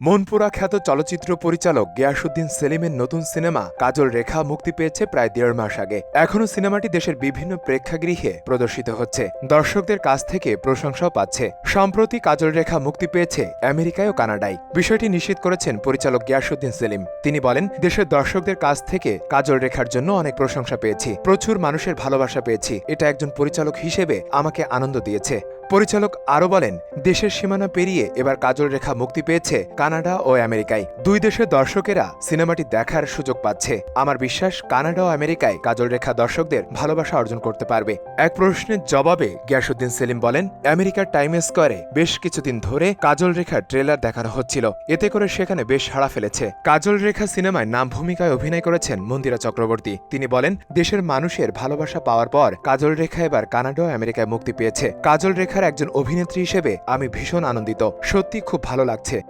মনপুরা খ্যাত চলচ্চিত্র পরিচালক গিয়াসুদ্দিন সেলিমের নতুন সিনেমা কাজল রেখা মুক্তি পেয়েছে প্রায় দেড় মাস আগে। এখনও সিনেমাটি দেশের বিভিন্ন প্রেক্ষাগৃহে প্রদর্শিত হচ্ছে। দর্শকদের কাছ থেকে প্রশংসাও পাচ্ছে। সম্প্রতি কাজল রেখা মুক্তি পেয়েছে আমেরিকায় ও কানাডায়। বিষয়টি নিশ্চিত করেছেন পরিচালক গিয়াসুদ্দিন সেলিম। তিনি বলেন, দেশের দর্শকদের কাছ থেকে কাজল রেখার জন্য অনেক প্রশংসা পেয়েছি। প্রচুর মানুষের ভালোবাসা পেয়েছি। এটা একজন পরিচালক হিসেবে আমাকে আনন্দ দিয়েছে। পরিচালক আরও বলেন দেশের সীমানা পেরিয়ে এবার কাজল রেখা মুক্তি পেয়েছে কানাডা ও আমেরিকায়। দুই দেশের দর্শকেরা সিনেমাটি দেখার সুযোগ পাচ্ছে। আমার বিশ্বাস, কানাডা ও আমেরিকায় কাজল রেখা দর্শকদের ভালোবাসা অর্জন করতে পারবে। এক প্রশ্নের জবাবে গিয়াসুদ্দিন সেলিম বলেন, আমেরিকার টাইম স্কোয়ারে বেশ কিছুদিন ধরে কাজল রেখার ট্রেলার দেখানো হচ্ছিল। এতে করে সেখানে বেশ সাড়া ফেলেছে। কাজল রেখা সিনেমায় নাম ভূমিকায় অভিনয় করেছেন মন্দিরা চক্রবর্তী। তিনি বলেন, দেশের মানুষের ভালোবাসা পাওয়ার পর কাজল রেখা এবার কানাডা ও আমেরিকায় মুক্তি পেয়েছে। কাজল রেখার একজন অভিনেত্রী হিসেবে আমি ভীষণ আনন্দিত। সত্যি খুব ভালো লাগছে।